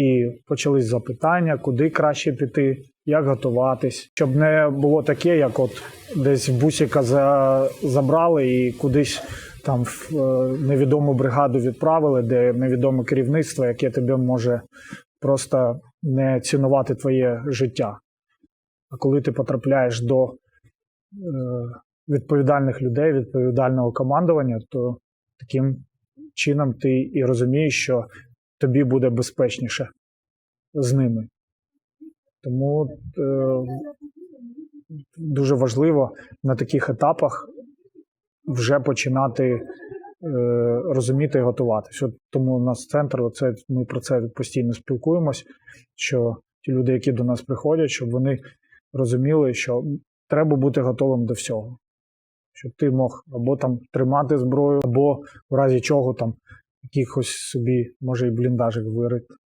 І почались запитання, куди краще піти, як готуватись, щоб не було таке, як от десь в бусіка за, забрали і кудись там в е, невідому бригаду відправили, де невідоме керівництво, яке тебе може просто не цінувати твоє життя. А коли ти потрапляєш до е, відповідальних людей, відповідального командування, то таким чином ти і розумієш, що тобі буде безпечніше з ними. Тому е, дуже важливо на таких етапах вже починати е, розуміти і готуватись. От тому у нас центр, оце, ми про це постійно спілкуємось, що ті люди, які до нас приходять, щоб вони розуміли, що треба бути готовим до всього. Щоб ти мог або там тримати зброю, або в разі чого там якихось собі, може, і бліндажик вирити.